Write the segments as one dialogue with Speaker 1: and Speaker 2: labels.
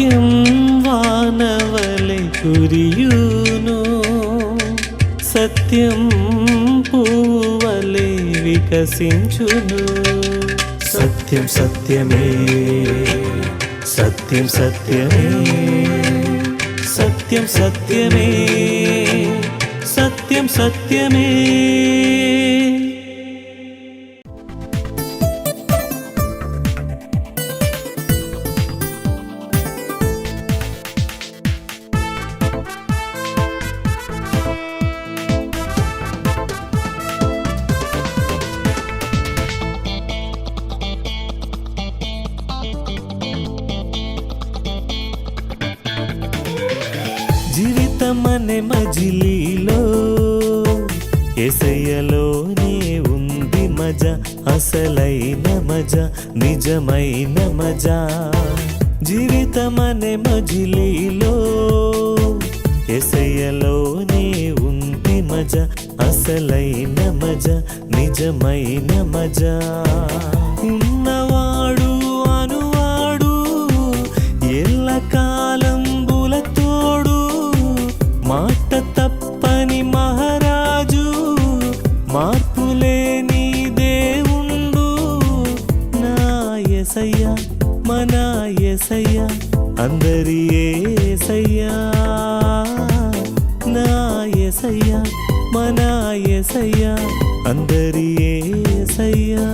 Speaker 1: వాక్యం వానవలె కురియును సత్యం పూవలే వికసించును సత్యం సత్యమే సత్యం సత్యమే సత్యం సత్యమే సత్యం సత్యమే మనే మజిలీలో ఎసయ్యలోనే ఉంది మజ అసలైన మజ నిజమైన మజా. జీవితమనే మజిలీలో ఎసయ్యలోనే ఉంది మజ అసలైన మజ నిజమైన మజా. నా ఎసయ్య మన ఎసయ్యా అందరి ఏసయ్యా.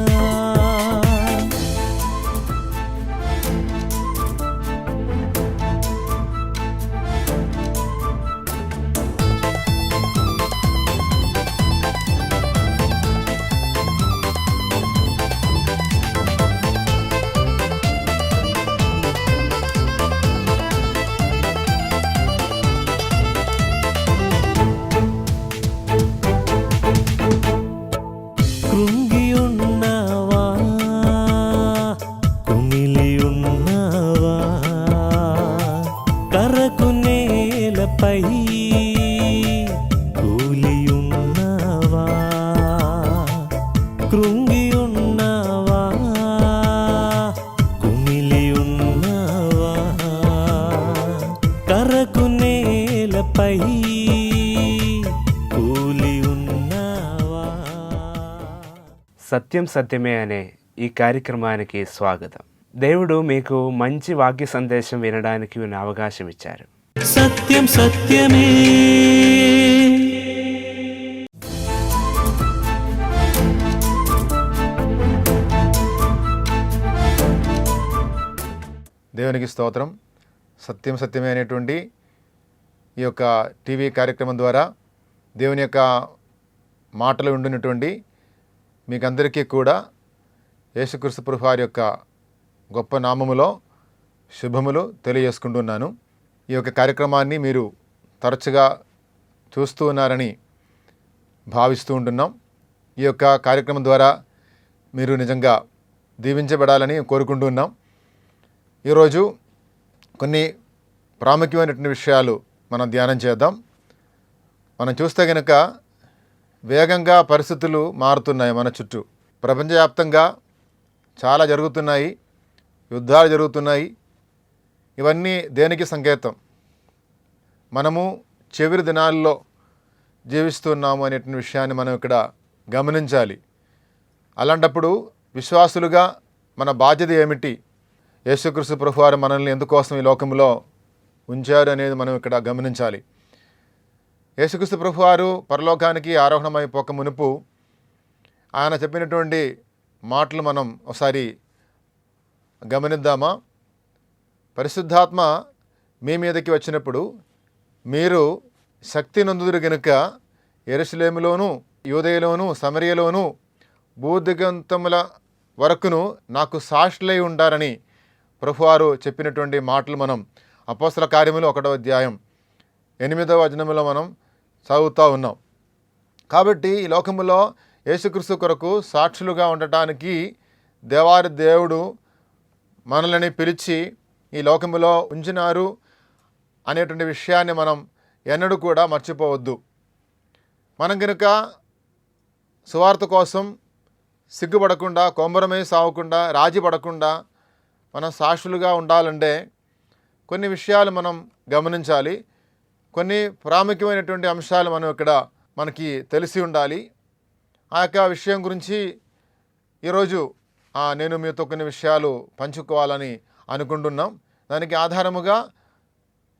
Speaker 1: కూలి ఉన్నావా?
Speaker 2: సత్యం సత్యమే అనే ఈ కార్యక్రమానికి స్వాగతం. దేవుడు మీకు మంచి వాక్య సందేశం వినడానికి ఉన్న అవకాశం ఇచ్చారు.
Speaker 1: సత్యం సత్యమే.
Speaker 3: దేవునికి స్తోత్రం. సత్యం సత్యమే అనేటువంటి ఈ యొక్క టీవీ కార్యక్రమం ద్వారా దేవుని యొక్క మాటలు ఉండినటువంటి మీకందరికీ కూడా యేసుక్రీస్తు ప్రభువారి యొక్క గొప్ప నామములో శుభములు తెలియజేసుకుంటున్నాను. ఈ యొక్క కార్యక్రమాన్ని మీరు తరచుగా చూస్తూ ఉన్నారని భావిస్తూ ఉంటున్నాం. ఈ యొక్క కార్యక్రమం ద్వారా మీరు నిజంగా దీవించబడాలని కోరుకుంటున్నాం ఈరోజు కొన్ని ప్రాముఖ్యమైనటువంటి విషయాలు మనం ధ్యానం చేద్దాం. మనం చూస్తే కనుక వేగంగా పరిస్థితులు మారుతున్నాయి మన చుట్టూ. ప్రపంచవ్యాప్తంగా చాలా జరుగుతున్నాయి. యుద్ధాలు జరుగుతున్నాయి. ఇవన్నీ దేనికి సంకేతం? మనము చివరి దినాల్లో జీవిస్తున్నాము అనేటువంటి విషయాన్ని మనం ఇక్కడ గమనించాలి. అలాంటప్పుడు విశ్వాసులుగా మన బాధ్యత ఏమిటి? యేసుక్రీస్తు ప్రభువారు మనల్ని ఎందుకోసం ఈ లోకంలో ఉంచారు అనేది మనం ఇక్కడ గమనించాలి. యేసుక్రీస్తు ప్రభు వారు పరలోకానికి ఆరోహణమైపోక మునుపు ఆయన చెప్పినటువంటి మాటలు మనం ఒకసారి గమనిద్దామా? పరిశుద్ధాత్మ మీ మీదకి వచ్చినప్పుడు మీరు శక్తి నందుదురు గనుక ఎరుసలేములోను యూదయలోను సమరియలోను భూదిగంతముల వరకును నాకు సాక్షులై ఉంటారని ప్రభువారు చెప్పినటువంటి మాటలు మనం అపోస్తల కార్యములు ఒకటో అధ్యాయం. ఎనిమిదవ వచనములో మనం చదువుతూ ఉన్నాం. కాబట్టి ఈ లోకములో యేసుక్రీస్తు కొరకు సాక్షులుగా ఉండటానికి దేవారి దేవుడు మనల్ని పిలిచి ఈ లోకములో ఉంచినారు అనేటువంటి విషయాన్ని మనం ఎన్నడూ కూడా మర్చిపోవద్దు. మనం కనుక సువార్త కోసం సిగ్గుపడకుండా కొమ్మరమే సావకుండా రాజీ పడకుండా మనం సాక్షులుగా ఉండాలంటే కొన్ని విషయాలు మనం గమనించాలి. కొన్ని ప్రాముఖ్యమైనటువంటి అంశాలు మనం ఇక్కడ మనకి తెలిసి ఉండాలి. ఆ యొక్క విషయం గురించి ఈరోజు నేను మీతో కొన్ని విషయాలు పంచుకోవాలని అనుకుంటున్నాం. దానికి ఆధారముగా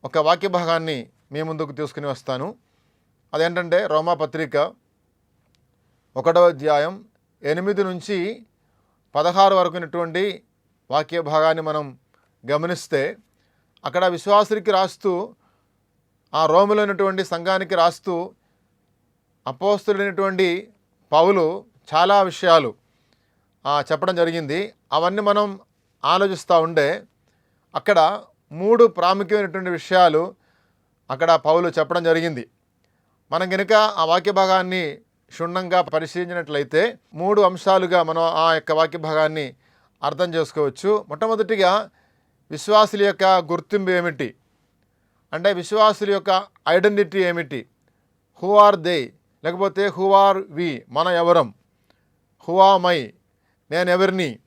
Speaker 3: ఒక వాక్య భాగాన్ని మీ ముందుకు తీసుకుని వస్తాను. అదేంటంటే రోమా పత్రిక ఒకటవ అధ్యాయం ఎనిమిది నుంచి పదహారు వరకు వాక్య భాగాన్ని మనం గమనిస్తే అక్కడ విశ్వాసుడికి రాస్తూ ఆ రోములో ఉన్నటువంటి సంఘానికి రాస్తూ అపోస్తుడైనటువంటి పౌలు చాలా విషయాలు చెప్పడం జరిగింది. అవన్నీ మనం ఆలోచిస్తూ ఉండే అక్కడ మూడు ప్రాముఖ్యమైనటువంటి విషయాలు అక్కడ పౌలు చెప్పడం జరిగింది. మనం కనుక ఆ వాక్య భాగాన్ని క్షుణ్ణంగా పరిశీలించినట్లయితే మూడు అంశాలుగా మనం ఆ యొక్క వాక్య భాగాన్ని అర్థం చేసుకోవచ్చు. మొట్టమొదటిగా విశ్వాసుల యొక్క గుర్తింపు ఏమిటి? అంటే విశ్వాసుల యొక్క ఐడెంటిటీ ఏమిటి? Who are they? లేకపోతే హూ ఆర్ వి? మన ఎవరం? Who are my? నేను ఎవరిని?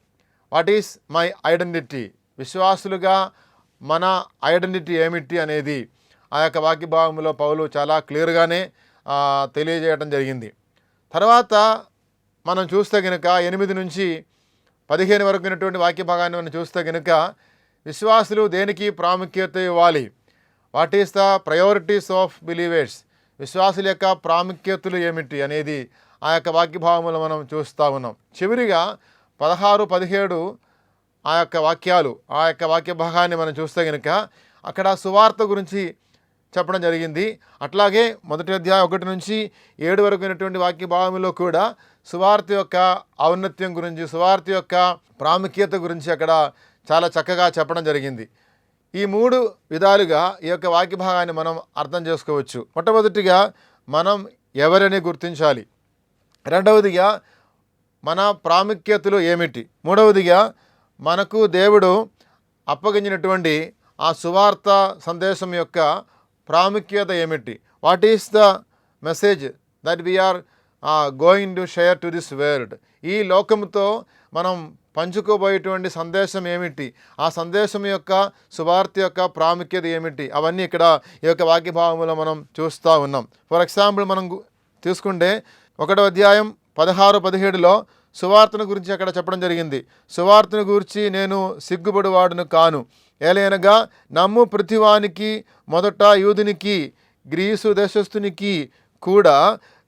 Speaker 3: What is my identity? విశ్వాసులుగా మన ఐడెంటిటీ ఏమిటి అనేది ఆ యొక్క వాక్య భాగంలో పౌలు చాలా క్లియర్గానే తెలియజేయడం జరిగింది. తర్వాత మనం చూస్తే కనుక ఎనిమిది నుంచి పదిహేను వరకు ఉన్నటువంటి వాక్య భాగాన్ని మనం చూస్తే కనుక విశ్వాసులు దేనికి ప్రాముఖ్యత ఇవ్వాలి? What is the priorities of believers విశ్వాసుల యొక్క ప్రాముఖ్యతలు ఏమిటి అనేది ఆ యొక్క వాక్య మనం చూస్తూ ఉన్నాం. చివరిగా పదహారు పదిహేడు ఆ యొక్క వాక్యాలు ఆ యొక్క వాక్య భాగాన్ని మనం చూస్తే కనుక అక్కడ సువార్త గురించి చెప్పడం జరిగింది. అట్లాగే మొదటి అధ్యాయం ఒకటి నుంచి ఏడు వరకు అయినటువంటి వాక్య భావంలో కూడా సువార్త యొక్క ఔన్నత్యం గురించి సువార్త యొక్క ప్రాముఖ్యత గురించి అక్కడ చాలా చక్కగా చెప్పడం జరిగింది. ఈ మూడు విధాలుగా ఈ యొక్క వాక్య భాగాన్ని మనం అర్థం చేసుకోవచ్చు. మొట్టమొదటిగా మనం ఎవరని గుర్తించాలి? రెండవదిగా మన ప్రాముఖ్యతలు ఏమిటి? మూడవదిగా మనకు దేవుడు అప్పగించినటువంటి ఆ సువార్త సందేశం యొక్క ప్రాముఖ్యత ఏమిటి? What is the message that we are going to share to this world ఈ లోకంతో మనం పంచుకోబోయేటువంటి సందేశం ఏమిటి? ఆ సందేశం యొక్క శుభార్త యొక్క ప్రాముఖ్యత ఏమిటి? అవన్నీ ఇక్కడ ఈ యొక్క వాక్య మనం చూస్తూ ఉన్నాం. ఫర్ ఎగ్జాంపుల్ మనం తీసుకుంటే ఒకటో అధ్యాయం పదహారు పదిహేడులో సువార్తను గురించి అక్కడ చెప్పడం జరిగింది. సువార్తను గురించి నేను సిగ్గుపడివాడును కాను. ఏలైనగా నమ్ము ప్రతివానికి మొదట యూదునికి గ్రీసు దేశస్థునికి కూడా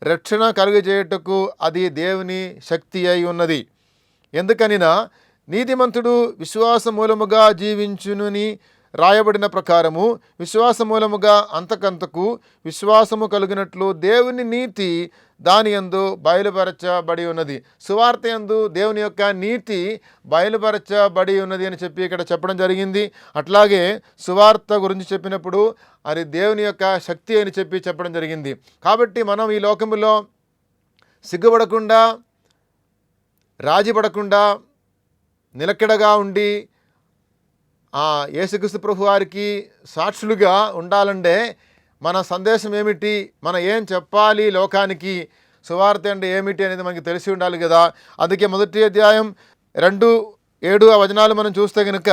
Speaker 3: రక్షణ కలుగజేయుటకు అది దేవుని శక్తి అయి ఉన్నది. ఎందుకనినా నీతిమంతుడు విశ్వాస మూలముగా జీవించునని రాయబడిన ప్రకారము విశ్వాస మూలముగా అంతకంతకు విశ్వాసము కలిగినట్లు దేవుని నీతి దాని యందు బయలుపరచబడి ఉన్నది. సువార్త యందు దేవుని యొక్క నీతి బయలుపరచబడి ఉన్నది అని చెప్పి ఇక్కడ చెప్పడం జరిగింది. అట్లాగే సువార్త గురించి చెప్పినప్పుడు అది దేవుని యొక్క శక్తి అని చెప్పి చెప్పడం జరిగింది. కాబట్టి మనం ఈ లోకములో సిగ్గుపడకుండా రాజీపడకుండా నిలకడగా ఉండి ఆ యేసుక్రీస్తు ప్రభు వారికి సాక్షులుగా ఉండాలంటే మన సందేశం ఏమిటి? మన ఏం చెప్పాలి లోకానికి? సువార్త అంటే ఏమిటి అనేది మనకి తెలిసి ఉండాలి కదా. అందుకే మొదటి అధ్యాయం రెండు ఏడు ఆ వచనాలు మనం చూస్తే కనుక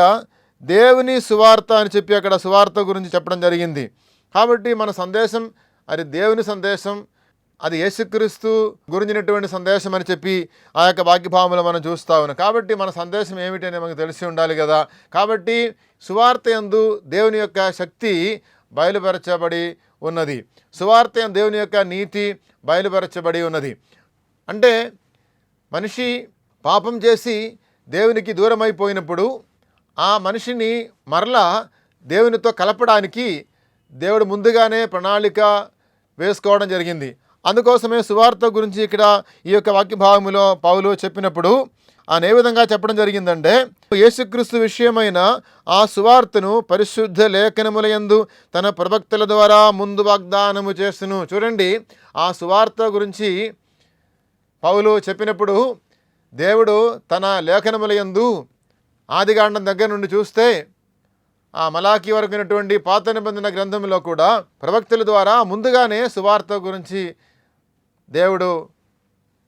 Speaker 3: దేవుని సువార్త అని చెప్పి అక్కడ సువార్త గురించి చెప్పడం జరిగింది. కాబట్టి మన సందేశం అది దేవుని సందేశం అది యేసుక్రీస్తు గురించినటువంటి సందేశం అని చెప్పి ఆ యొక్క వాక్యభావములు మనం చూస్తా ఉన్నాం. కాబట్టి మన సందేశం ఏమిటి మనకు తెలిసి ఉండాలి కదా. కాబట్టి సువార్త ఎందు దేవుని యొక్క శక్తి బయలుపరచబడి ఉన్నది. సువార్త దేవుని యొక్క నీతి బయలుపరచబడి ఉన్నది. అంటే మనిషి పాపం చేసి దేవునికి దూరం అయిపోయినప్పుడు ఆ మనిషిని మరలా దేవునితో కలపడానికి దేవుడు ముందుగానే ప్రణాళిక వేసుకోవడం జరిగింది. అందుకోసమే సువార్త గురించి ఇక్కడ ఈ యొక్క వాక్య భాగములో చెప్పినప్పుడు ఆయన ఏ విధంగా చెప్పడం జరిగిందంటే యేసుక్రీస్తు విషయమైన ఆ సువార్తను పరిశుద్ధ లేఖనములయందు తన ప్రవక్తల ద్వారా ముందు వాగ్దానము చేస్తును. చూడండి ఆ సువార్త గురించి పౌలు చెప్పినప్పుడు దేవుడు తన లేఖనముల యందు దగ్గర నుండి చూస్తే ఆ మలాకి వరకు ఉన్నటువంటి పాత నిబంధన గ్రంథంలో కూడా ప్రవక్తల ద్వారా ముందుగానే సువార్త గురించి దేవుడు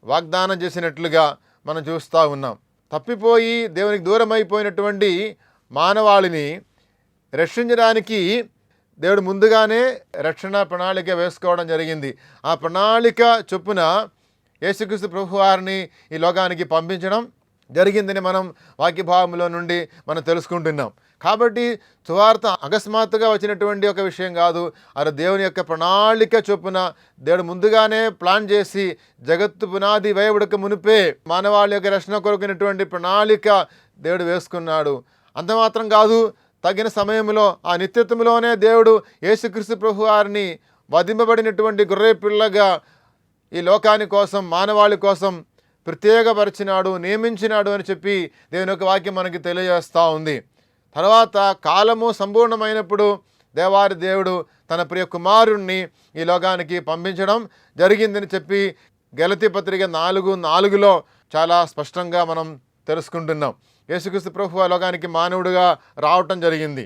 Speaker 3: వాగ్దానం చేసినట్లుగా మనం చూస్తూ ఉన్నాం. తప్పిపోయి దేవునికి దూరం అయిపోయినటువంటి మానవాళిని రక్షించడానికి దేవుడు ముందుగానే రక్షణ ప్రణాళిక వేసుకోవడం జరిగింది. ఆ ప్రణాళిక చొప్పున యేసుక్రీస్తు ప్రభు వారిని ఈ లోకానికి పంపించడం జరిగిందని మనం వాక్యభావంలో నుండి మనం తెలుసుకుంటున్నాం. కాబట్టి సువార్త అకస్మాత్తుగా వచ్చినటువంటి ఒక విషయం కాదు. అది దేవుని యొక్క ప్రణాళిక చొప్పున దేవుడు ముందుగానే ప్లాన్ చేసి జగత్తు పునాది వేయబడక మునిపే మానవాళి యొక్క రక్షణ కొరకునటువంటి ప్రణాళిక దేవుడు వేసుకున్నాడు. అంత మాత్రం కాదు తగిన సమయంలో ఆ నిత్యత్వంలోనే దేవుడు యేసుక్రీస్తు ప్రభు వారిని వధింపబడినటువంటి గొర్రె పిల్లగా ఈ లోకాని కోసం మానవాళి కోసం ప్రత్యేకపరిచినాడు నియమించినాడు అని చెప్పి దేవుని యొక్క వాక్యం మనకి తెలియజేస్తూ ఉంది. తర్వాత కాలము సంపూర్ణమైనప్పుడు దేవారి దేవుడు తన ప్రియ కుమారుణ్ణి ఈ లోకానికి పంపించడం జరిగిందని చెప్పి గలతి పత్రిక నాలుగు నాలుగులో చాలా స్పష్టంగా మనం తెలుసుకుంటున్నాం. యేసుక్రీస్తు ప్రభు ఆ లోకానికి మానవుడిగా రావటం జరిగింది.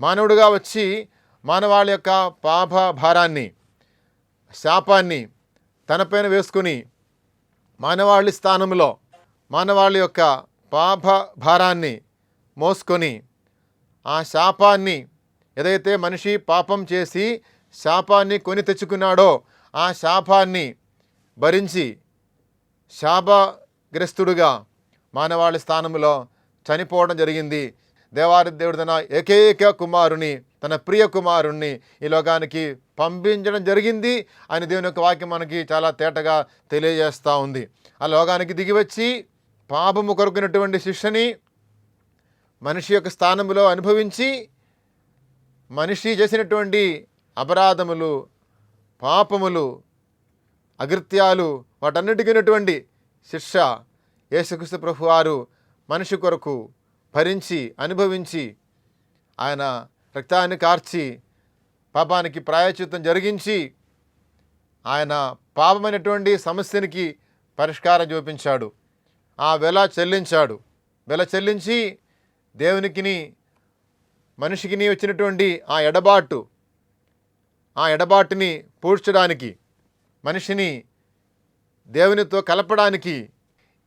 Speaker 3: మానవుడిగా వచ్చి మానవాళి యొక్క పాప భారాన్ని శాపాన్ని తనపైన వేసుకుని మానవాళి స్థానంలో మానవాళి యొక్క పాప భారాన్ని మోసుకొని ఆ శాపాన్ని ఏదైతే మనిషి పాపం చేసి శాపాన్ని కొని తెచ్చుకున్నాడో ఆ శాపాన్ని భరించి శాపగ్రస్తుడుగా మానవాళి స్థానంలో చనిపోవడం జరిగింది. దేవారి దేవుడు తన ఏకైక కుమారుని తన ప్రియ కుమారుణ్ణి ఈ లోకానికి పంపించడం జరిగింది. అని దేవుని యొక్క వాక్యం మనకి చాలా తేటగా తెలియజేస్తూ ఉంది. ఆ లోకానికి దిగివచ్చి పాపము కొరకున్నటువంటి శిక్షని మనిషి యొక్క స్థానంలో అనుభవించి మనిషి చేసినటువంటి అపరాధములు పాపములు అకృత్యాలు వాటన్నిటికినటువంటి శిక్ష యేసుక్రీస్తు ప్రభు వారు మనిషి కొరకు భరించి అనుభవించి ఆయన రక్తాన్ని కార్చి పాపానికి ప్రాయచిత్తం జరిగించి ఆయన పాపమైనటువంటి సమస్యనికి పరిష్కారం చూపించాడు. ఆ వెల చెల్లించాడు. వెల చెల్లించి దేవునికిని మనిషికిని వచ్చినటువంటి ఆ ఎడబాటు ఆ ఎడబాటుని పూడ్చడానికి మనిషిని దేవునితో కలపడానికి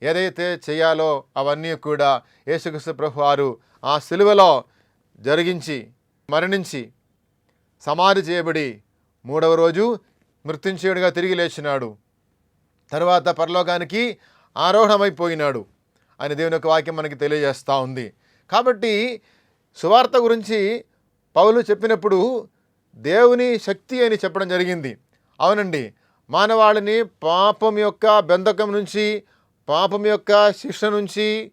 Speaker 3: ఏదైతే చేయాలో అవన్నీ కూడా యేసుక్రీస్తు ప్రభు వారు ఆ సిలువలో జరిగించి మరణించి సమాధి చేయబడి మూడవ రోజు మృత్యుంచేయుడిగా తిరిగి లేచినాడు. తర్వాత పరలోకానికి ఆరోహణమైపోయినాడు అని దేవుని యొక్క వాక్యం మనకి తెలియజేస్తూ ఉంది. కాబట్టి సువార్త గురించి పౌలు చెప్పినప్పుడు దేవుని శక్తి అని చెప్పడం జరిగింది. అవునండి. మానవాళిని పాపం యొక్క బెంధకం నుంచి పాపం యొక్క శిక్ష నుంచి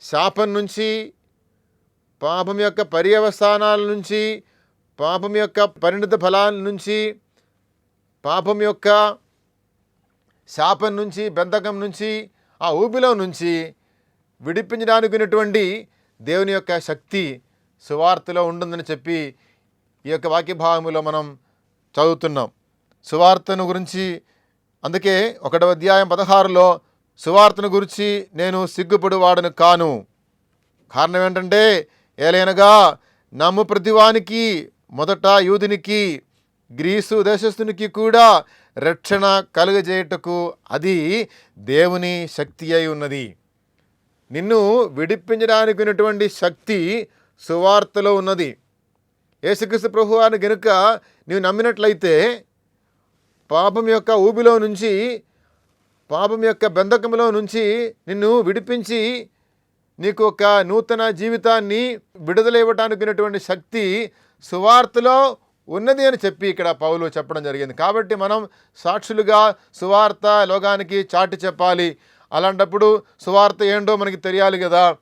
Speaker 3: శాపం నుంచి పాపం యొక్క పర్యవస్థానాల నుంచి పాపం యొక్క పరిణిత ఫలాల నుంచి పాపం యొక్క శాపం నుంచి బెంధకం నుంచి ఆ ఊపిలో నుంచి విడిపించడానికినటువంటి దేవుని యొక్క శక్తి సువార్తలో ఉంటుందని చెప్పి ఈ యొక్క వాక్యభాగములో మనం చదువుతున్నాం. సువార్తను గురించి అందుకే ఒకటవ అధ్యాయం పదహారులో సువార్తను గురించి నేను సిగ్గుపడువాడను కాను. కారణం ఏంటంటే ఏలైనగా నమ్ము ప్రతివానికి మొదట యూదునికి గ్రీసు దేశస్థునికి కూడా రక్షణ కలుగజేయటకు అది దేవుని శక్తి అయి ఉన్నది. నిన్ను విడిపించడానికి ఉన్నటువంటి శక్తి సువార్తలో ఉన్నది. యేసుక్రీస్తు ప్రభు అని గనుక నీవు నమ్మినట్లయితే పాపం యొక్క ఊబిలో నుంచి పాపం యొక్క బంధకంలో నుంచి నిన్ను విడిపించి నీకు ఒక నూతన జీవితాన్ని విడుదల ఇవ్వటానికి ఉన్నటువంటి శక్తి సువార్తలో ఉన్నది అని చెప్పి ఇక్కడ పౌలు చెప్పడం జరిగింది. కాబట్టి మనం సాక్షులుగా సువార్త లోకానికి చాటి చెప్పాలి. అలాంటప్పుడు సువార్త ఏంటో మనకి తెలియాలి కదా.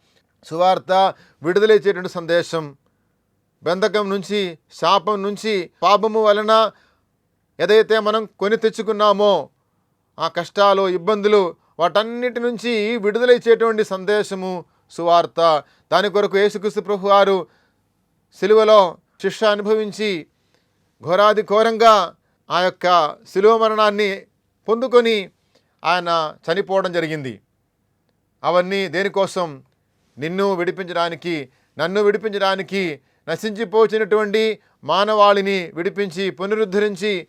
Speaker 3: సువార్త విడుదలేచేటువంటి సందేశం. బంధకం నుంచి శాపం నుంచి పాపము వలన ఏదైతే మనం కొని తెచ్చుకున్నామో ఆ కష్టాలు ఇబ్బందులు వాటన్నిటి నుంచి విడుదల ఇచ్చేటువంటి సందేశము సువార్త. దాని కొరకు యేసుక్రీస్తు ప్రభు వారు సిలువలో శిక్ష అనుభవించి ఘోరాది ఘోరంగా ఆ యొక్క శిలువ మరణాన్ని పొందుకొని ఆయన చనిపోవడం జరిగింది. అవన్నీ దేనికోసం? నిన్ను విడిపించడానికి నన్ను విడిపించడానికి నశించిపోచినటువంటి మానవాళిని విడిపించి పునరుద్ధరించి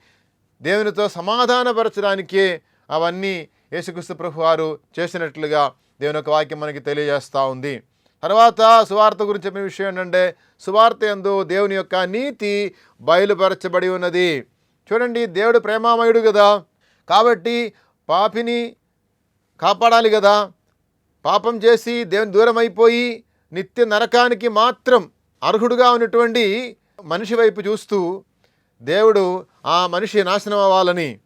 Speaker 3: దేవునితో సమాధానపరచడానికే అవన్నీ యేసుక్రీస్తు ప్రభు వారు చేసినట్లుగా దేవుని యొక్క వాక్యం మనకి తెలియజేస్తూ ఉంది. తర్వాత సువార్త గురించి చెప్పిన విషయం ఏంటంటే సువార్త ఎందు దేవుని యొక్క నీతి బయలుపరచబడి ఉన్నది. చూడండి దేవుడు ప్రేమామయుడు కదా. కాబట్టి పాపిని కాపాడాలి కదా. పాపం చేసి దేవుని దూరం అయిపోయి నిత్య నరకానికి మాత్రం అర్హుడుగా ఉన్నటువంటి మనిషి వైపు చూస్తూ దేవుడు ఆ మనిషి నాశనం అవ్వాలని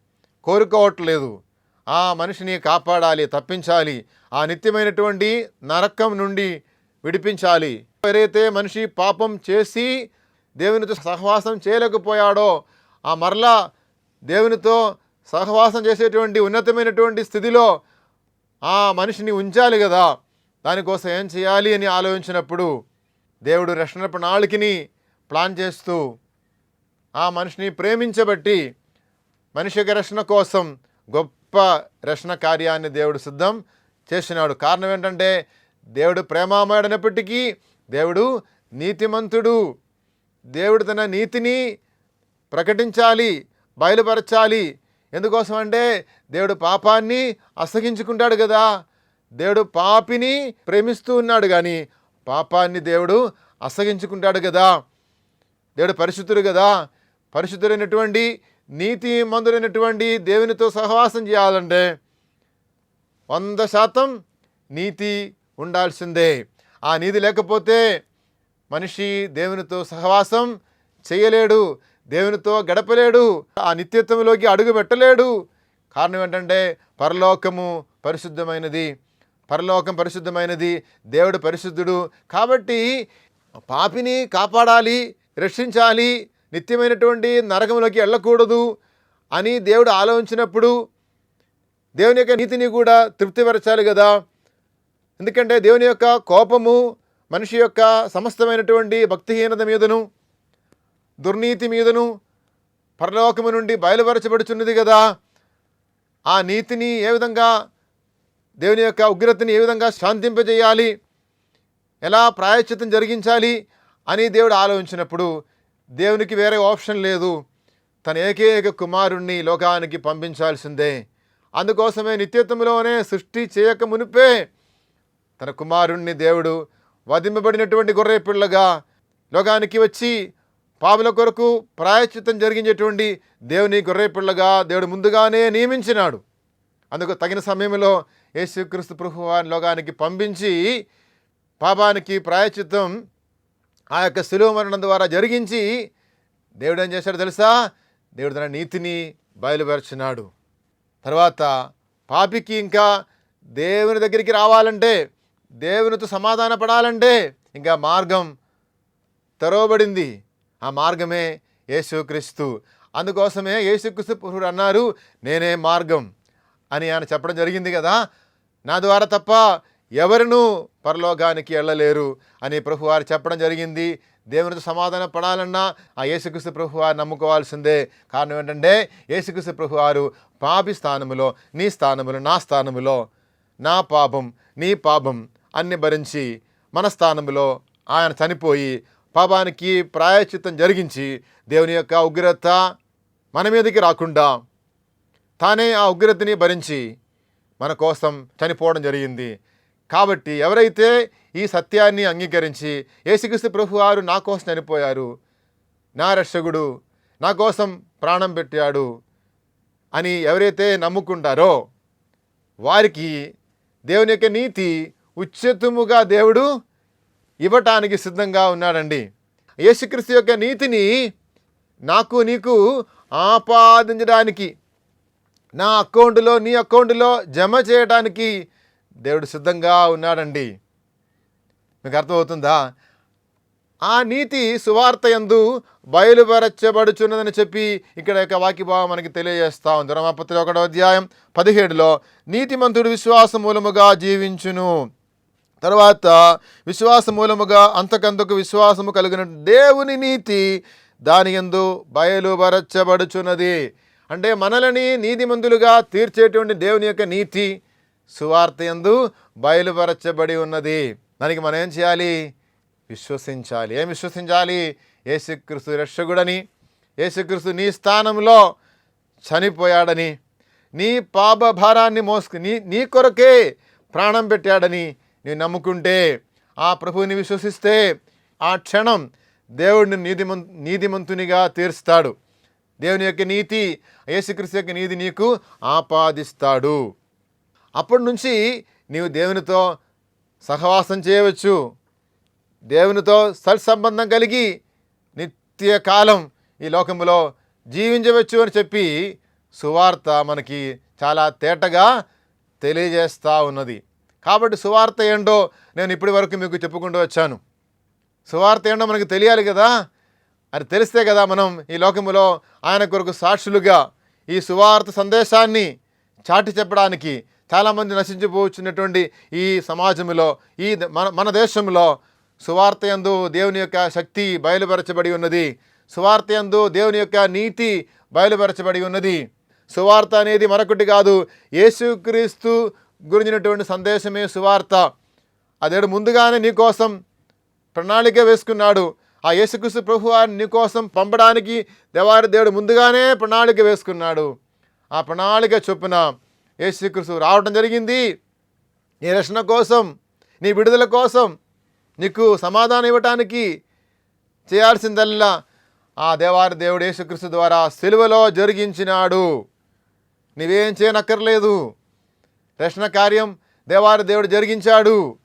Speaker 3: కోరుకోవట్లేదు. ఆ మనిషిని కాపాడాలి తప్పించాలి ఆ నిత్యమైనటువంటి నరకం నుండి విడిపించాలి. ఎవరైతే మనిషి పాపం చేసి దేవునితో సహవాసం చేయలేకపోయాడో ఆ మరలా దేవునితో సహవాసం చేసేటువంటి ఉన్నతమైనటువంటి స్థితిలో ఆ మనిషిని ఉంచాలి కదా. దానికోసం ఏం చేయాలి అని ఆలోచించినప్పుడు దేవుడు రక్షణ ప్రణాళికని ప్లాన్ చేస్తూ ఆ మనిషిని ప్రేమించబట్టి మనిషి యొక్క రక్షణ కోసం గొప్ప రక్షణ కార్యాన్ని దేవుడు సిద్ధం చేసినాడు. కారణం ఏంటంటే దేవుడు ప్రేమామయుడైనప్పటికీ దేవుడు నీతిమంతుడు. దేవుడు తన నీతిని ప్రకటించాలి బయలుపరచాలి ఎందుకోసం అంటే దేవుడు పాపాన్ని అసహించుకుంటాడు కదా. దేవుడు పాపిని ప్రేమిస్తూ ఉన్నాడు కానీ పాపాన్ని దేవుడు అసహించుకుంటాడు కదా. దేవుడు పరిశుద్ధుడు కదా. పరిశుద్ధుడైనటువంటి నీతి మందుడైనటువంటి దేవునితో సహవాసం చేయాలంటే వంద శాతం నీతి ఉండాల్సిందే. ఆ నీతి లేకపోతే మనిషి దేవునితో సహవాసం చేయలేడు. దేవునితో గడపలేడు ఆ నిత్యత్వంలోకి అడుగు పెట్టలేడు. కారణం ఏంటంటే పరలోకము పరిశుద్ధమైనది. పరలోకం పరిశుద్ధమైనది. దేవుడు పరిశుద్ధుడు. కాబట్టి పాపిని కాపాడాలి రక్షించాలి నిత్యమైనటువంటి నరకంలోకి వెళ్ళకూడదు అని దేవుడు ఆలోచించినప్పుడు దేవుని యొక్క నీతిని కూడా తృప్తిపరచాలి కదా. ఎందుకంటే దేవుని యొక్క కోపము మనిషి యొక్క సమస్తమైనటువంటి భక్తిహీనత మీదను దుర్నీతి మీదను పరలోకము నుండి బయలుపరచబడుచున్నది కదా ఆ నీతిని ఏ విధంగా దేవుని యొక్క ఉగ్రతని ఏ విధంగా శాంతింపజేయాలి? ఎలా ప్రాయశ్చితం జరిగించాలి? అని దేవుడు ఆలోచించినప్పుడు దేవునికి వేరే ఆప్షన్ లేదు. తన ఏకైక కుమారుణ్ణి లోకానికి పంపించాల్సిందే. అందుకోసమే నిత్యత్వంలోనే సృష్టి చేయక మునిపే తన కుమారుణ్ణి దేవుడు వధింపబడినటువంటి గొర్రె పిల్లగా లోకానికి వచ్చి పాపుల కొరకు ప్రాయశ్చిత్తం జరిగించేటువంటి దేవుని గొర్రెపిల్లగా దేవుడు ముందుగానే నియమించినాడు. అందుకు తగిన సమయంలో యేసుక్రీస్తు ప్రభు వారిని లోకానికి పంపించి పాపానికి ప్రాయశ్చిత్తం ఆ యొక్క శిలువ మరణం ద్వారా జరిగించి దేవుడు ఏం చేశాడు తెలుసా? దేవుడు తన నీతిని బయలుపరిచినాడు. తర్వాత పాపికి ఇంకా దేవుని దగ్గరికి రావాలంటే దేవునితో సమాధాన పడాలంటే ఇంకా మార్గం తెరవబడింది. ఆ మార్గమే యేసుక్రీస్తు అందుకోసమే యేసుక్రీస్తు పురుడు అన్నారు నేనే మార్గం అని ఆయన చెప్పడం జరిగింది కదా. నా ద్వారా తప్ప ఎవరును పరలోకానికి వెళ్ళలేరు అని ప్రభువారు చెప్పడం జరిగింది. దేవునితో సమాధాన పడాలన్నా ఆ యేసుక్రీస్తు ప్రభువారు నమ్ముకోవాల్సిందే. కారణం ఏంటంటే యేసుక్రీస్తు ప్రభువారు పాపి స్థానములో నీ స్థానములో నా స్థానములో నా పాపం నీ పాపం అన్ని భరించి మన స్థానములో ఆయన చనిపోయి పాపానికి ప్రాయశ్చిత్తం జరిగించి దేవుని యొక్క ఉగ్రత మన మీదకి రాకుండా తానే ఆ ఉగ్రతని భరించి మన కోసం చనిపోవడం జరిగింది. కాబట్టి ఎవరైతే ఈ సత్యాన్ని అంగీకరించి యేసుక్రీస్తు ప్రభు వారు నా కోసం చనిపోయారు నా రక్షకుడు నా కోసం ప్రాణం పెట్టాడు అని ఎవరైతే నమ్ముకుంటారో వారికి దేవుని యొక్క నీతి ఉచితముగా దేవుడు ఇవ్వటానికి సిద్ధంగా ఉన్నాడండి. యేసుక్రీస్తు యొక్క నీతిని నాకు నీకు ఆపాదించడానికి నా అకౌంట్లో నీ అకౌంట్లో జమ చేయడానికి దేవుడు సిద్ధంగా ఉన్నాడండి. మీకు అర్థమవుతుందా? ఆ నీతి సువార్త యందు బయలుపరచబడుచున్నదని చెప్పి ఇక్కడ యొక్క వాక్యభావం మనకి తెలియజేస్తా ఉంది. రమాపత్రి ఒకటో అధ్యాయం పదిహేడులో నీతిమంతుడు విశ్వాస మూలముగా జీవించును. తర్వాత విశ్వాస మూలముగా అంతకంతకు విశ్వాసము కలిగిన దేవుని నీతి దాని యందు బయలుపరచబడుచున్నది. అంటే మనలని నీతిమంతులుగా తీర్చేటువంటి దేవుని యొక్క నీతి సువార్త యందు బయలుపరచబడి ఉన్నది. దానికి మనం ఏం చేయాలి? విశ్వసించాలి. ఏం విశ్వసించాలి? యేసుక్రీస్తు రక్షకుడని యేసుక్రీస్తు నీ స్థానంలో చనిపోయాడని నీ పాప భారాన్ని మోసుకు నీ నీ కొరకే ప్రాణం పెట్టాడని నీ నమ్ముకుంటే ఆ ప్రభువుని విశ్వసిస్తే ఆ క్షణం దేవుడిని నీతిమం నీతిమంతునిగా తీరుస్తాడు. దేవుని యొక్క నీతి యేసుక్రీస్తు యొక్క నీతి నీకు ఆపాదిస్తాడు. అప్పటి నుంచి నీవు దేవునితో సహవాసం చేయవచ్చు. దేవునితో సత్సంబంధం కలిగి నిత్య కాలం ఈ లోకములో జీవించవచ్చు అని చెప్పి సువార్త మనకి చాలా తేటగా తెలియజేస్తూ ఉన్నది. కాబట్టి సువార్త ఏంటో నేను ఇప్పటి వరకు మీకు చెప్పుకుంటూ వచ్చాను. సువార్త ఏంటో మనకు తెలియాలి కదా. అది తెలిస్తే కదా మనం ఈ లోకములో ఆయన కొరకు సాక్షులుగా ఈ సువార్త సందేశాన్ని చాటి చెప్పడానికి చాలామంది నశించిపోవచ్చున్నటువంటి ఈ సమాజంలో ఈ మన మన దేశంలో సువార్త యందు దేవుని యొక్క శక్తి బయలుపరచబడి ఉన్నది. సువార్త యందు దేవుని యొక్క నీతి బయలుపరచబడి ఉన్నది. సువార్త అనేది మరొకటి కాదు. యేసుక్రీస్తు గురించినటువంటి సందేశమే సువార్త. అదేడు ముందుగానే నీ కోసం ప్రణాళిక వేసుకున్నాడు. ఆ యేసుక్రీస్తు ప్రభు వారిని నీ కోసం పంపడానికి దేవారి దేవుడు ముందుగానే ప్రణాళిక వేసుకున్నాడు. ఆ ప్రణాళిక చొప్పున యేసుక్రీస్తు రావడం జరిగింది. నీ రక్షణ కోసం నీ విడుదల కోసం నీకు సమాధానం ఇవ్వటానికి చేయాల్సిందల్లా ఆ దేవారి దేవుడు యేసుక్రీస్తు ద్వారా సిలువలో జరిగించినాడు. నీవేం చేయనక్కర్లేదు. రక్షణ కార్యం దేవార దేవుడు జరిగించాడు.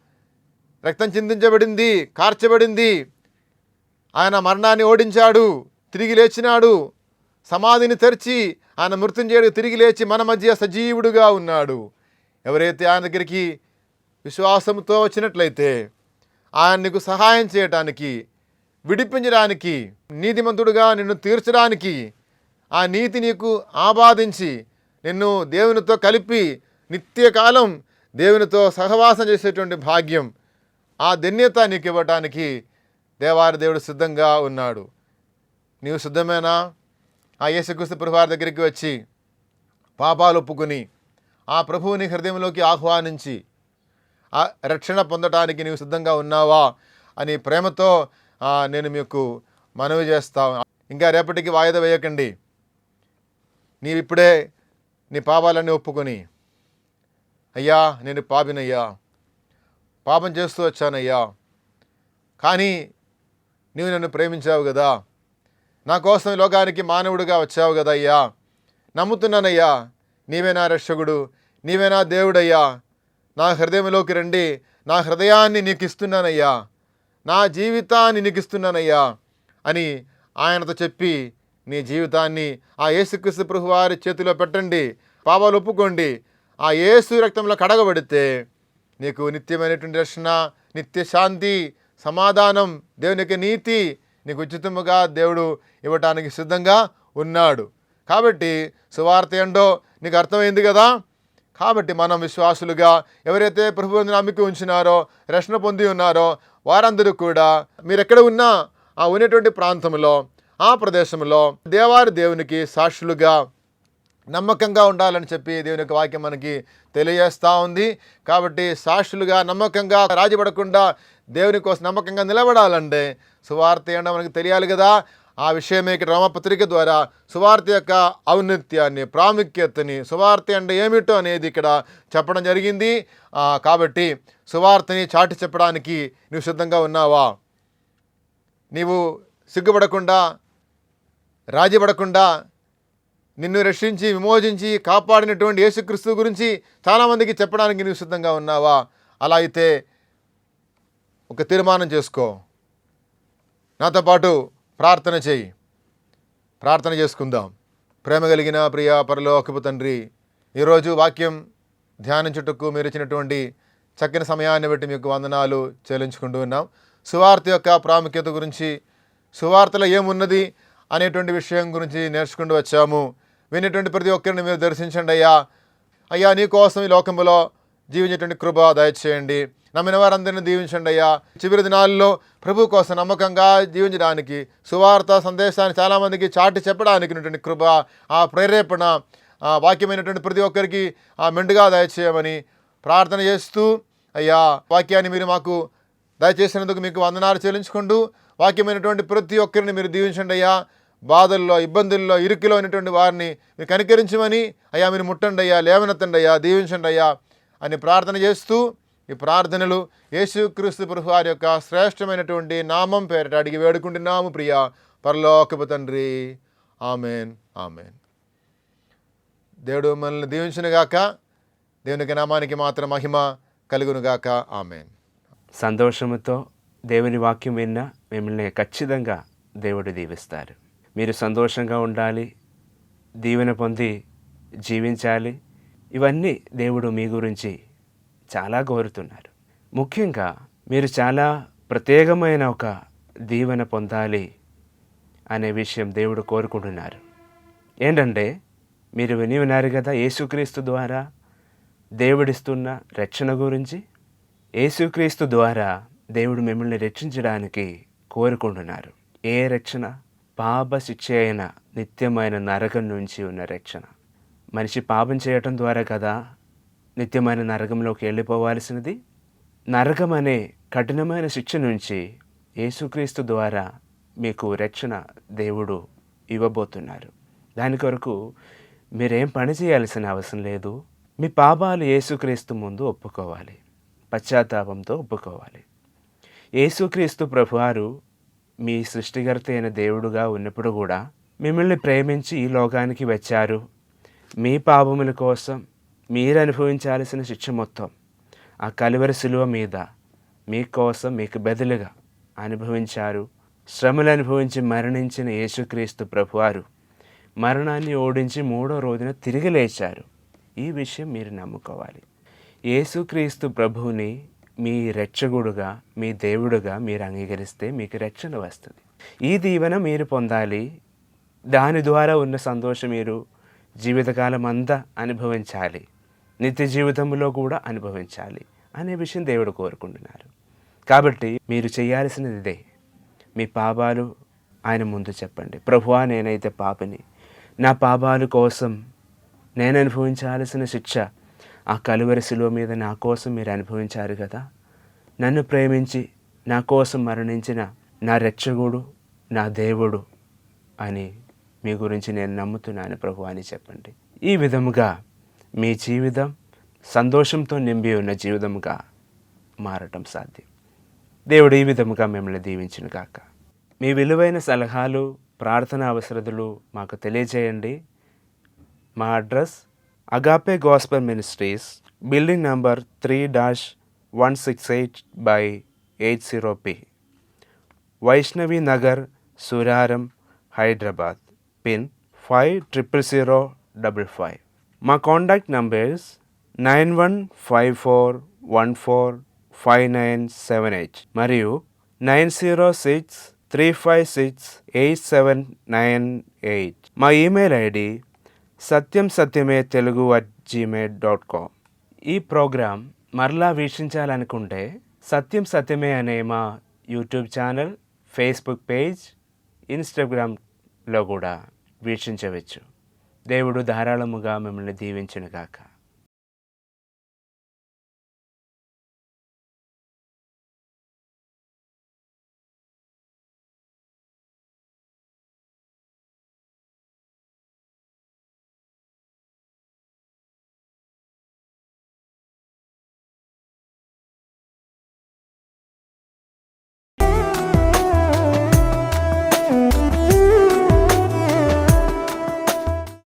Speaker 3: రక్తం చిందించబడింది కార్చబడింది. ఆయన మరణాన్ని ఓడించాడు తిరిగి లేచినాడు. సమాధిని తెరిచి ఆయన మృత్యుంజయుడు తిరిగి లేచి మన మధ్య సజీవుడుగా ఉన్నాడు. ఎవరైతే ఆయన దగ్గరికి విశ్వాసంతో వచ్చినట్లయితే ఆయన నీకు సహాయం చేయటానికి విడిపించడానికి నీతిమంతుడుగా నిన్ను తీర్చడానికి ఆ నీతి నీకు ఆబాధించి నిన్ను దేవునితో కలిపి నిత్యకాలం దేవునితో సహవాసం చేసేటువంటి భాగ్యం ఆ ధన్యత నీకు ఇవ్వటానికి దేవారి దేవుడు సిద్ధంగా ఉన్నాడు. నీవు సిద్ధమేనా? ఆ యేసుక్రీస్తు ప్రభువారి దగ్గరికి వచ్చి పాపాలు ఒప్పుకుని ఆ ప్రభువుని హృదయంలోకి ఆహ్వానించి ఆ రక్షణ పొందటానికి నీవు సిద్ధంగా ఉన్నావా అని ప్రేమతో నేను మీకు మనవి చేస్తా. ఇంకా రేపటికి వాయిదా వేయకండి. నీవిప్పుడే నీ పాపాలన్నీ ఒప్పుకొని అయ్యా నేను పాపినయ్యా. పాపం చేస్తూ వచ్చానయ్యా. కానీ నీవు నన్ను ప్రేమించావు కదా. నా కోసం లోకానికి మానవుడిగా వచ్చావు కదా అయ్యా. నమ్ముతున్నానయ్యా. నీవే నా రక్షకుడు. నీవే నా దేవుడయ్యా. నా హృదయంలోకి రండి. నా హృదయాన్ని నీకు ఇస్తున్నానయ్యా నా జీవితాన్ని నీకు ఇస్తున్నానయ్యా అని ఆయనతో చెప్పి నీ జీవితాన్ని ఆ యేసుక్రీస్తు ప్రభు వారి చేతిలో పెట్టండి. పాపాలు ఒప్పుకోండి. ఆ యేసు రక్తంలో కడగబడితే నీకు నిత్యమైనటువంటి రక్షణ నిత్య శాంతి సమాధానం దేవునికి నీతి నీకు ఉచితముగా దేవుడు ఇవ్వటానికి సిద్ధంగా ఉన్నాడు. కాబట్టి సువార్త ఏంటో నీకు అర్థమైంది కదా? కాబట్టి మనం విశ్వాసులుగా ఎవరైతే ప్రభువుని నమ్మిక ఉంచినారో రక్షణ పొంది ఉన్నారో వారందరూ కూడా మీరు ఎక్కడ ఉన్నా ఆ ఉన్నటువంటి ప్రాంతంలో ఆ ప్రదేశంలో దేవారి దేవునికి సాక్షులుగా నమ్మకంగా ఉండాలని చెప్పి దేవుని యొక్క వాక్యం మనకి తెలియజేస్తూ ఉంది. కాబట్టి సాక్షులుగా నమ్మకంగా రాజీపడకుండా దేవుని కోసం నమ్మకంగా నిలబడాలంటే సువార్త ఏంటో మనకు తెలియాలి కదా? ఆ విషయమే ఇక్కడ రామపత్రిక ద్వారా సువార్త యొక్క ఔన్నత్యాన్ని ప్రాముఖ్యతని సువార్త అంటే ఏమిటో అనేది ఇక్కడ చెప్పడం జరిగింది. కాబట్టి సువార్తని చాటి చెప్పడానికి నువ్వు సిద్ధంగా ఉన్నావా? నీవు సిగ్గుపడకుండా రాజీపడకుండా నిన్ను రక్షించి విమోచించి కాపాడినటువంటి యేసుక్రీస్తు గురించి చాలామందికి చెప్పడానికి నువ్వు సిద్ధంగా ఉన్నావా? అలా అయితే ఒక తీర్మానం చేసుకో. నాతో పాటు ప్రార్థన చేయి. ప్రార్థన చేసుకుందాం. ప్రేమ కలిగిన ప్రియ పరలోకపు తండ్రి ఈరోజు వాక్యం ధ్యానించుటకు మీరు ఇచ్చినటువంటి చక్కని సమయాన్ని బట్టి మీకు వందనాలు చెల్లించుకుంటూ ఉన్నాం. సువార్త యొక్క ప్రాముఖ్యత గురించి సువార్తలో ఏమున్నది అనేటువంటి విషయం గురించి నేర్చుకుంటూ వచ్చాము. వినేటువంటి ప్రతి ఒక్కరిని మీరు దర్శించండి అయ్యా. అయ్యా నీకోసం ఈ లోకంలో జీవించేటువంటి కృప దయచేయండి. నమ్మిన వారందరినీ దీవించండి అయ్యా. చివరి దినాల్లో ప్రభు కోసం నమ్మకంగా జీవించడానికి సువార్త సందేశాన్ని చాలామందికి చాటి చెప్పడానికి ఉన్నటువంటి కృప ఆ ప్రేరేపణ ఆ వాక్యమైనటువంటి ప్రతి ఒక్కరికి ఆ మెండుగా దయచేయమని ప్రార్థన చేస్తూ అయ్యా వాక్యాన్ని మీరు మాకు దయచేసినందుకు మీకు వందనాలు చెల్లించుకుంటూ వాక్యమైనటువంటి ప్రతి ఒక్కరిని మీరు దీవించండి అయ్యా. బాధల్లో ఇబ్బందుల్లో ఇరుకులో ఉన్నటువంటి వారిని మీరు కనికరించమని అయ్యా మీరు ముట్టండి అయ్యా లేవనెత్తండి అయ్యా దీవించండి అయ్యా అని ప్రార్థన చేస్తూ ఈ ప్రార్థనలు యేసుక్రీస్తు ప్రభు వారి యొక్క శ్రేష్టమైనటువంటి నామం పేరిట అడిగి వేడుకుంటున్నాము ప్రియ పరలోకపు తండ్రి. Amen amen. దేవుడు మనల్ని దీవించునుగాక దేవునికి నామానికి మాత్రం మహిమ కలుగునుగాక ఆమెన్.
Speaker 2: సంతోషముతో దేవుని వాక్యం విన్న మిమ్మల్ని ఖచ్చితంగా దేవుడు దీవిస్తారు. మీరు సంతోషంగా ఉండాలి దీవెన పొంది జీవించాలి. ఇవన్నీ దేవుడు మీ గురించి చాలా కోరుతున్నారు. ముఖ్యంగా మీరు చాలా ప్రత్యేకమైన ఒక దీవెన పొందాలి అనే విషయం దేవుడు కోరుకుంటున్నారు. ఏంటంటే మీరు విని ఉన్నారు కదా యేసుక్రీస్తు ద్వారా దేవుడిస్తున్న రక్షణ గురించి? యేసుక్రీస్తు ద్వారా దేవుడు మిమ్మల్ని రక్షించడానికి కోరుకుంటున్నారు. ఏ రక్షణ? పాప శిక్ష అయిన నిత్యమైన నరకం నుంచి ఉన్న రక్షణ. మనిషి పాపం చేయటం ద్వారా కదా నిత్యమైన నరకంలోకి వెళ్ళిపోవాల్సినది? నరకం అనే కఠినమైన శిక్ష నుంచి యేసుక్రీస్తు ద్వారా మీకు రక్షణ దేవుడు ఇవ్వబోతున్నారు. దాని కొరకు మీరేం పని చేయాల్సిన అవసరం లేదు. మీ పాపాలు యేసుక్రీస్తు ముందు ఒప్పుకోవాలి. పశ్చాత్తాపంతో ఒప్పుకోవాలి. యేసుక్రీస్తు ప్రభువారు మీ సృష్టికర్త అయిన దేవుడుగా ఉన్నప్పుడు కూడా మిమ్మల్ని ప్రేమించి ఈ లోకానికి వచ్చారు. మీ పాపముల కోసం మీరు అనుభవించాల్సిన శిక్ష మొత్తం ఆ కలువరి శిలువ మీద మీకోసం మీకు బదులుగా అనుభవించారు. శ్రమలు అనుభవించి మరణించిన యేసుక్రీస్తు ప్రభువారు మరణాన్ని ఓడించి మూడో రోజున తిరిగి లేచారు. ఈ విషయం మీరు నమ్ముకోవాలి. యేసుక్రీస్తు ప్రభువుని మీ రెచ్చగుడుగా మీ దేవుడుగా మీరు అంగీకరిస్తే మీకు రక్షణ వస్తుంది. ఈ దీవెన మీరు పొందాలి. దాని ద్వారా ఉన్న సంతోషం మీరు జీవితకాలం అంతా అనుభవించాలి. నిత్య జీవితంలో కూడా అనుభవించాలి అనే విషయం దేవుడు కోరుకుంటున్నారు. కాబట్టి మీరు చేయాల్సినది ఇదే. మీ పాపాలు ఆయన ముందు చెప్పండి. ప్రభువా నేనైతే పాపిని. నా పాపాలు కోసం నేను అనుభవించాల్సిన శిక్ష ఆ కలువరి శిలువ మీద నా కోసం మీరు అనుభవించారు కదా? నన్ను ప్రేమించి నా కోసం మరణించిన నా రక్షకుడు నా దేవుడు అని మీ గురించి నేను నమ్ముతున్నాను ప్రభు అని చెప్పండి. ఈ విధముగా మీ జీవితం సంతోషంతో నింపి ఉన్న జీవితముగా మారటం సాధ్యం. దేవుడు ఈ విధముగా మిమ్మల్ని దీవించిన కాక మీ విలువైన సలహాలు ప్రార్థన అవసరతలు మాకు తెలియజేయండి. మా address Agape gospel ministries building number three dash one six eight by eight zero P Vaishnavi Nagar Suraram Hyderabad pin five triple zero double five మా contact numbers nine one five four one four five nine seven eight మరియు nine zero six three five six eight seven nine eight మా email ID Satyam సత్యమే Telugu at Gmail dot com ఈ program మరలా వీక్షించాలనుకుంటే సత్యం సత్యమే అనే మా YouTube channel Facebook page ఇన్స్టాగ్రామ్లో కూడా వీక్షించవచ్చు. దేవుడు ధారాళముగా మిమ్మల్ని దీవించిన కాక